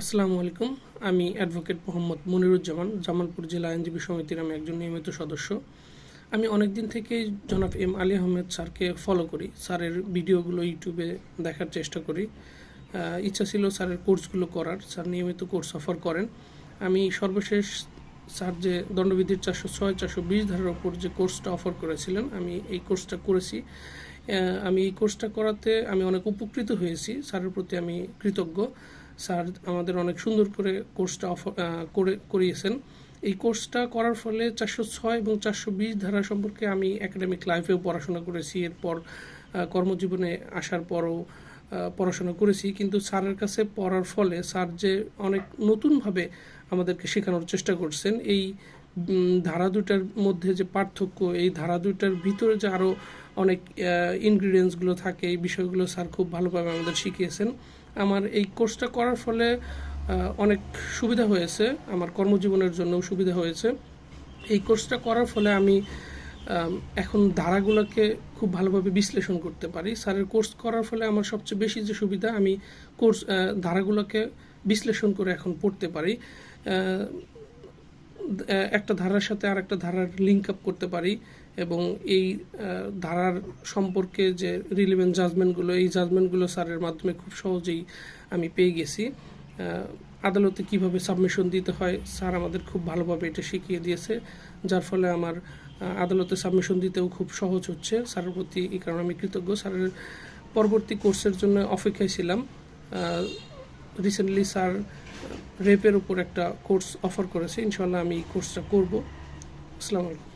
আসসালামু আলাইকুম। আমি অ্যাডভোকেট মোহাম্মদ মনিরুজ্জামান, জামালপুর জেলা আইনজীবী সমিতির আমি একজন নিয়মিত সদস্য। আমি অনেক দিন থেকেই জনাব এম আলী আহমেদ স্যারকে ফলো করি। স্যারের ভিডিওগুলো ইউটিউবে দেখার চেষ্টা করি। ইচ্ছা ছিল স্যারের কোর্সগুলো করার। স্যার নিয়মিত কোর্স অফার করেন। আমি সর্বশেষ স্যার যে দণ্ডবিধির চারশো ছয়, চারশো বিশ ধারার ওপর যে কোর্সটা অফার করেছিলেন, আমি এই কোর্সটা করেছি। আমি এই কোর্সটা করাতে আমি অনেক উপকৃত হয়েছি। স্যারের প্রতি আমি কৃতজ্ঞ। স্যার আমাদের অনেক সুন্দর করে কোর্সটা অফার করে, করিয়েছেন। এই কোর্সটা করার ফলে চারশো ছয় এবং চারশো বিশ ধারা সম্পর্কে আমি একাডেমিক লাইফেও পড়াশোনা করেছি। এরপর কর্মজীবনে আসার পরও পড়াশোনা করেছি। কিন্তু স্যারের কাছে পড়ার ফলে স্যার যে অনেক নতুনভাবে আমাদেরকে শেখানোর চেষ্টা করছেন, এই ধারা দুটার মধ্যে যে পার্থক্য, এই ধারা দুটার ভিতরে যে আরও অনেক ইনগ্রিডিয়েন্টসগুলো থাকে, এই বিষয়গুলো স্যার খুব ভালোভাবে আমাদের শিখিয়েছেন। আমার এই কোর্সটা করার ফলে অনেক সুবিধা হয়েছে, আমার কর্মজীবনের জন্যও সুবিধা হয়েছে। এই কোর্সটা করার ফলে আমি এখন ধারাগুলোকে খুব ভালোভাবে বিশ্লেষণ করতে পারি। স্যারের কোর্স করার ফলে আমার সবচেয়ে বেশি যে সুবিধা, আমি কোর্স ধারাগুলোকে বিশ্লেষণ করে এখন পড়তে পারি। একটা ধারার সাথে আর একটা ধারার লিঙ্ক আপ করতে পারি এবং এই ধারার সম্পর্কে যে রিলিভেন্ট জাজমেন্টগুলো এই জাজমেন্টগুলো স্যারের মাধ্যমে খুব সহজেই আমি পেয়ে গেছি। আদালতে কীভাবে সাবমিশন দিতে হয় স্যার আমাদের খুব ভালোভাবে এটা শিখিয়ে দিয়েছে, যার ফলে আমার আদালতে সাবমিশন দিতেও খুব সহজ হচ্ছে। স্যারের প্রতি এই কারণে আমি কৃতজ্ঞ। স্যারের পরবর্তী কোর্সের জন্য অপেক্ষায় ছিলাম। রিসেন্টলি স্যার রেপের উপর একটা কোর্স অফার করেছে। ইনশাল্লাহ আমি এই কোর্সটা করব। আসসালামু আলাইকুম।